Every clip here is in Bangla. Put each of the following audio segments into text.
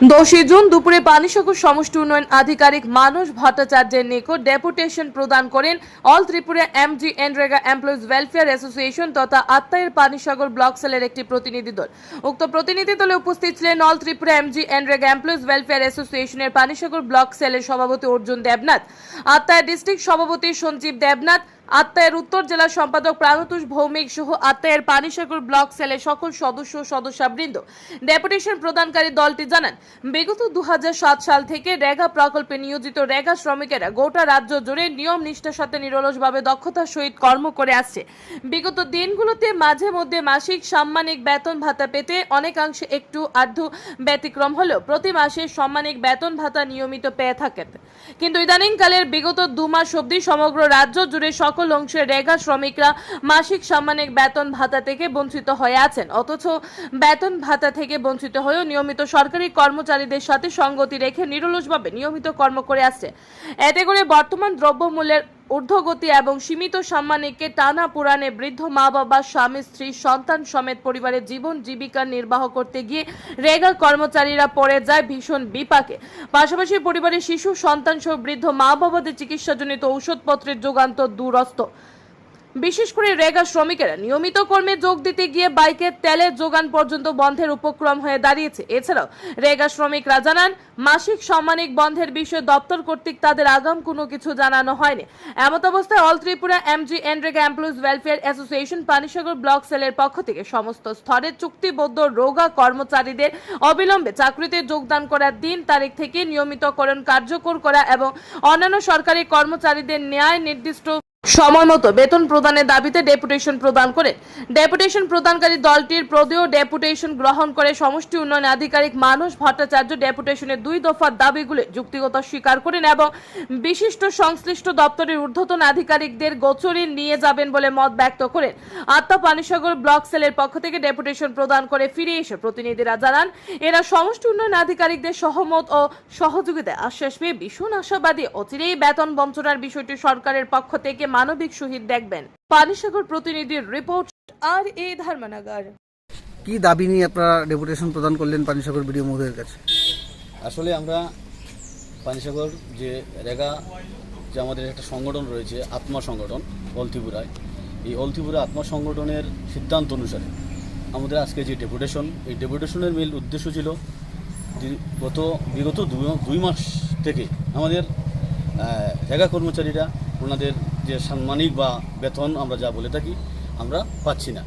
দশই জুন দুপুরে পানিসাগর সমষ্টি উন্নয়ন আধিকারিক মানস ভট্টাচার্যের নিকট ডেপুটেশন প্রদান করেন all Tripura MG NREGA employees welfare association তথা আত্মায়ের পানিসাগর ব্লক সেলের একটি প্রতিনিধি দল। উক্ত প্রতিনিধি দলে উপস্থিত ছিলেন all Tripura MG NREGA employees welfare অ্যাসোসিয়েশনের পানিসাগর ব্লক সেলের সভাপতি অর্জুন দেবনাথ আত্মায়ের ডিস্ট্রিক্ট সভাপতি সঞ্জীব দেবনাথ আত্মায়ের উত্তর জেলা সম্পাদক প্রাণতোষ ভৌমিক সহ আত্মায়ের পানিসাগর ব্লক সেলের সকল সদস্য সদস্যবৃন্দ। ডেপুটেশন প্রদানকারী দলটি জানান, বিগত দু সাল থেকে রেগা প্রকল্পে নিয়োজিত রেগা শ্রমিকেরা গোটা রাজ্য জুড়ে নিয়ম নিষ্ঠার সাথে নিরলসভাবে দক্ষতার সহিত কর্ম করে আসছে। বিগত দিনগুলোতে মাঝে মধ্যে মাসিক সাম্মানিক বেতন ভাতা পেতে অনেকাংশে একটু আর্ধ ব্যতিক্রম হলেও প্রতি মাসে সাম্মানিক বেতন ভাতা নিয়মিত পেয়ে থাকেন। কিন্তু ইদানিংকালের বিগত দু মাস অবধি সমগ্র রাজ্য জুড়ে সকল অংশে রেগা শ্রমিকরা মাসিক সম্মানের বেতন ভাতা থেকে বঞ্চিত হয়ে আছেন। অথচ বেতন ভাতা থেকে বঞ্চিত হয়েও নিয়মিত সরকারি কর্মচারীদের সাথে সঙ্গতি রেখে নিরলসভাবে নিয়মিত কর্ম করে আসছে। এতে করে বর্তমান দ্রব্যমূল্যের ঊর্ধ্বগতি এবং সীমিত সম্মানীকে টানা পুরাণে বৃদ্ধ মা বাবা স্বামী, স্ত্রী, সন্তান সমেত পরিবারের জীবন জীবিকা নির্বাহ করতে গিয়ে রেগা কর্মচারীরা পড়ে যায় ভীষণ বিপাকে। পাশাপাশি পরিবারের শিশু, সন্তান সহ বৃদ্ধ মা বাবাদের চিকিৎসাজনিত ঔষধপত্রের যোগান্ত দূরস্থ বিশেষ করে রেগা শ্রমিকেরা নিয়মিত কর্মে যোগ দিতে গিয়ে বাইকের তেলের যোগান পর্যন্ত বন্ধের উপক্রম হয়ে দাঁড়িয়েছে। এছাড়াও রেগা শ্রমিকরা জানান, মাসিক সম্মানিক বন্ধের বিষয়ে দপ্তর কর্তৃক তাদের আগাম কোনো কিছু জানানো হয়নি। এমত অবস্থায় all Tripura MG NREGA employees welfare association Panisagar block সেলের পক্ষ থেকে সমস্ত স্তরের চুক্তিবদ্ধ রোগা কর্মচারীদের অবিলম্বে চাকরিতে যোগদান করার দিন তারিখ থেকে নিয়মিতকরণ কার্যকর করা এবং অন্যান্য সরকারি কর্মচারীদের ন্যায় নির্দিষ্ট সময় মতো বেতন প্রদানের দাবিতে ডেপুটেশন প্রদান করে। ডেপুটেশন প্রদানকারী দলটির প্রদেয় ডেপুটেশন গ্রহণ করে সমষ্টি উন্নয়ন আধিকারিক মানস ভট্টাচার্য ডেপুটেশনের দুই দফার দাবিগুলি যুক্তিগত স্বীকার করেন এবং বিশিষ্ট সংশ্লিষ্ট দপ্তরের ঊর্ধ্বতন আধিকারিকদের গোচরে নিয়ে যাবেন বলে মত ব্যক্ত করেন। আত্মা পানিসাগর ব্লক সেলের পক্ষ থেকে ডেপুটেশন প্রদান করে ফিরে এসে প্রতিনিধিরা জানান, এরা সমষ্টি উন্নয়ন আধিকারিকদের সহমত ও সহযোগিতায় আশ্বাস পেয়ে ভীষণ আশাবাদী। অচিরেই বেতন বঞ্চনার বিষয়টি সরকারের পক্ষ থেকে মানবিক শহীদ দেখবেন। পানিসাগর প্রতিনিধির রিপোর্ট আর এ ধর্মনগর। কি দাবি নিয়ে আপনারা ডেপুটেশন প্রদান করলেন পানিসাগর বিডিও মহোদয়ের কাছে? আসলে আমরা পানিসাগর যে রেগা যে আমাদের একটা সংগঠন রয়েছে আত্মা সংগঠন অলত্রিপুরায় এই অলত্রিপুরা আত্মা সংগঠনের সিদ্ধান্ত অনুসারে আমাদের আজকে যে ডেপুটেশন এই ডেপুটেশনের মূল উদ্দেশ্য ছিল গত বিগত দুই- দুই মাস থেকে আমাদের রেগা কর্মচারীরা ওনাদের যে সাম্মানিক বা বেতন আমরা যা বলে থাকি, আমরা পাচ্ছি না।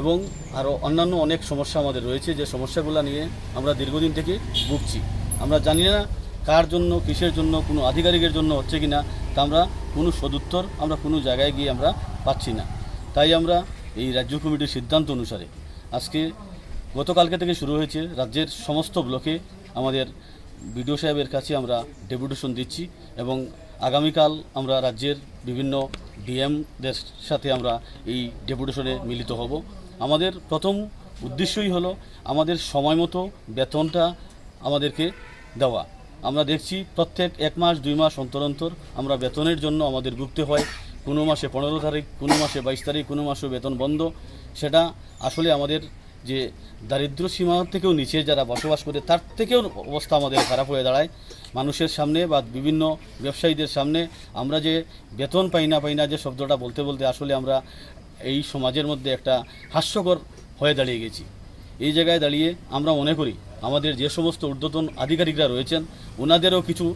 এবং আরও অন্যান্য অনেক সমস্যা আমাদের রয়েছে, যে সমস্যাগুলো নিয়ে আমরা দীর্ঘদিন থেকে ভুগছি। আমরা জানি না কার জন্য, কিসের জন্য, কোনো আধিকারিকের জন্য হচ্ছে কি না তা আমরা কোনো সদুত্তর আমরা কোনো জায়গায় গিয়ে আমরা পাচ্ছি না। তাই আমরা এই রাজ্য কমিটির সিদ্ধান্ত অনুসারে আজকে গতকালকে থেকে শুরু হয়েছে রাজ্যের সমস্ত ব্লকে আমাদের বিডিও সাহেবের কাছে আমরা ডেপুটেশন দিচ্ছি এবং আগামীকাল আমরা রাজ্যের বিভিন্ন ডিএমদের সাথে আমরা এই ডেপুটেশনে মিলিত হব। আমাদের প্রথম উদ্দেশ্যই হলো আমাদের সময় মতো বেতনটা আমাদেরকে দেওয়া। আমরা দেখছি প্রত্যেক এক মাস, দুই মাস অন্তর অন্তর আমরা বেতনের জন্য আমাদের ভুগতে হয়। কোনো মাসে পনেরো তারিখ, কোনো মাসে বাইশ তারিখ, কোনো মাসে বেতন বন্ধ। সেটা আসলে আমাদের যে দারিদ্র সীমা থেকেও নিচে যারা বসবাস করে, তার থেকেও অবস্থা আমাদের খারাপ হয়ে দাঁড়ায়। মানুষের সামনে বা বিভিন্ন ব্যবসায়ীদের সামনে আমরা যে বেতন পাই না পাই না যে শব্দটা বলতে বলতে আসলে আমরা এই সমাজের মধ্যে একটা হাস্যকর হয়ে দাঁড়িয়ে গেছি। এই জায়গায় দাঁড়িয়ে আমরা মনে করি, আমাদের যে সমস্ত ঊর্ধ্বতন আধিকারিকরা রয়েছেন ওনাদেরও কিছু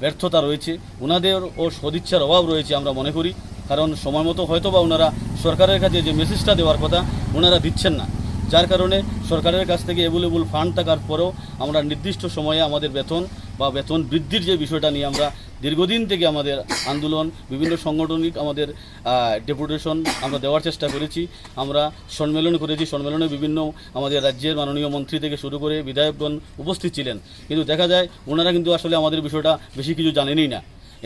ব্যর্থতা রয়েছে ওনাদেরও সদিচ্ছার অভাব রয়েছে আমরা মনে করি। কারণ সময় মতো হয়তো বা ওনারা সরকারের কাছে যে মেসেজটা দেওয়ার কথা ওনারা দিচ্ছেন না। যার কারণে সরকারের কাছ থেকে অ্যাভেলেবল ফান্ড থাকার পরেও আমরা নির্দিষ্ট সময়ে আমাদের বেতন বা বেতন বৃদ্ধির যে বিষয়টা নিয়ে আমরা দীর্ঘদিন থেকে আমাদের আন্দোলন, বিভিন্ন সাংগঠনিক আমাদের ডেপুটেশন আমরা দেওয়ার চেষ্টা করেছি। আমরা সম্মেলন করেছি। সম্মেলনে বিভিন্ন আমাদের রাজ্যের মাননীয় মন্ত্রী থেকে শুরু করে বিধায়কগণ উপস্থিত ছিলেন। কিন্তু দেখা যায়, ওনারা কিন্তু আসলে আমাদের বিষয়টা বেশি কিছু জানেনই না।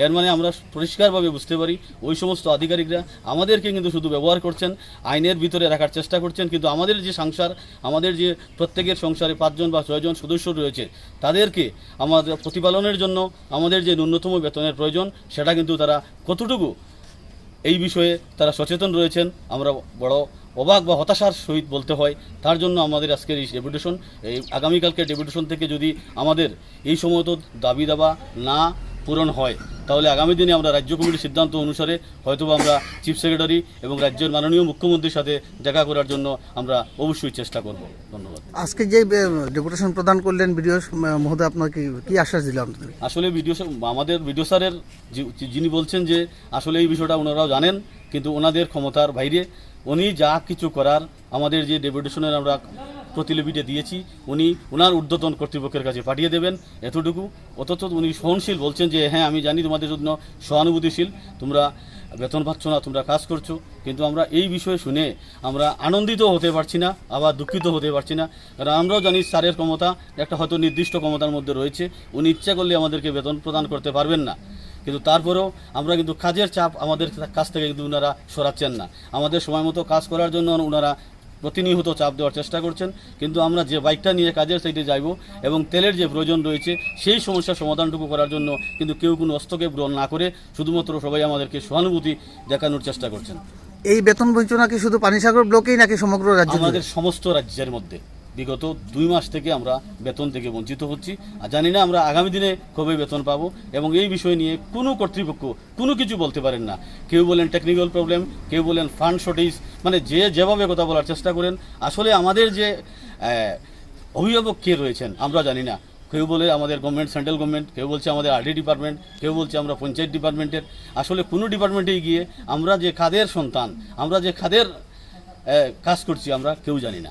এর মানে আমরা পরিষ্কারভাবে বুঝতে পারি ওই সমস্ত আধিকারিকরা আমাদেরকে কিন্তু শুধু ব্যবহার করছেন, আইনের ভিতরে রাখার চেষ্টা করছেন, কিন্তু আমাদের যে সংসার, আমাদের যে প্রত্যেকের সংসারে পাঁচজন বা ছয়জন সদস্য রয়েছে, তাদেরকে আমাদের প্রতিপালনের জন্য আমাদের যে ন্যূনতম বেতনের প্রয়োজন, সেটা কিন্তু তারা কতটুকু এই বিষয়ে তারা সচেতন রয়েছেন, আমরা বড় অবাক বা হতাশার সহিত বলতে হয়। তার জন্য আমাদের আজকের এই ডেপুটেশন, এই আগামীকালকে ডেপুটেশন থেকে যদি আমাদের এই সময় দাবি দাবা না পূরণ হয়। তাহলে আগামী দিনে আমরা রাজ্য কমিটির সিদ্ধান্ত অনুসারে হয়তোবা আমরা চিফ সেক্রেটারি এবং রাজ্যের মাননীয় মুখ্যমন্ত্রীর সাথে দেখা করার জন্য আমরা অবশ্যই চেষ্টা করব। ধন্যবাদ। আজকে যে ডেপুটেশন প্রদান করলেন বিডিও মহোদয় আপনাকে কি আশ্বাস দিল আপনাদের? আসলে ভিডিও আমাদের বিডিও স্যারের যিনি বলছেন যে আসলে এই বিষয়টা ওনারাও জানেন কিন্তু ওনাদের ক্ষমতার বাইরে উনি যা কিছু করার আমাদের যে ডেপুটেশনের আমরা প্রতিলিপিটা দিয়েছি, উনি ওনার ঊর্ধ্বতন কর্তৃপক্ষের কাছে পাঠিয়ে দেবেন এতটুকু। অথচ উনি সহনশীল বলছেন যে হ্যাঁ আমি জানি তোমাদের জন্য সহানুভূতিশীল, তোমরা বেতন পাচ্ছ না, তোমরা কাজ করছ। কিন্তু আমরা এই বিষয়ে শুনে আমরা আনন্দিত হতে পারছি না, আবার দুঃখিত হতে পারছি না। কারণ আমরাও জানি স্যারের ক্ষমতা একটা হয়তো নির্দিষ্ট ক্ষমতার মধ্যে রয়েছে। উনি ইচ্ছা করলে আমাদেরকে বেতন প্রদান করতে পারবেন না। কিন্তু তারপরেও আমরা কিন্তু কাজের চাপ আমাদের কাছ থেকে কিন্তু ওনারা সরাচ্ছেন না। আমাদের সময় মতো কাজ করার জন্য ওনারা প্রতিনিয়ত চাপ দেওয়ার চেষ্টা করছেন। কিন্তু আমরা যে বাইকটা নিয়ে কাজের সাইডে যাইব এবং তেলের যে প্রয়োজন রয়েছে সেই সমস্যার সমাধানটুকু করার জন্য কিন্তু কেউ কোনো হস্তক্ষেপ গ্রহণ না করে শুধুমাত্র সবাই আমাদেরকে সহানুভূতি দেখানোর চেষ্টা করছেন। এই বেতন বঞ্চনা কি শুধু পানিসাগর ব্লকেই নাকি সমগ্র রাজ্য আমাদের সমস্ত রাজ্যের মধ্যে। বিগত দুই মাস থেকে আমরা বেতন থেকে বঞ্চিত হচ্ছি। আর জানি না আমরা আগামী দিনে কবে বেতন পাবো এবং এই বিষয় নিয়ে কোনো কর্তৃপক্ষ কোনো কিছু বলতে পারেন না। কেউ বলেন টেকনিক্যাল প্রবলেম কেউ বলেন ফান্ড শর্টেজ মানে যে যেভাবে কথা বলার চেষ্টা করেন, আসলে আমাদের যে অভিভাবক কে রয়েছেন, আমরা জানি না। কেউ বলে আমাদের গভর্নমেন্ট সেন্ট্রাল গভর্নমেন্ট কেউ বলছে আমাদের আরডি ডিপার্টমেন্ট কেউ বলছে আমরা পঞ্চায়েত ডিপার্টমেন্টের আসলে কোনো ডিপার্টমেন্টে গিয়ে আমরা যে খাদের সন্তান, আমরা যে খাদের কাজ করছি আমরা, কেউ জানি না।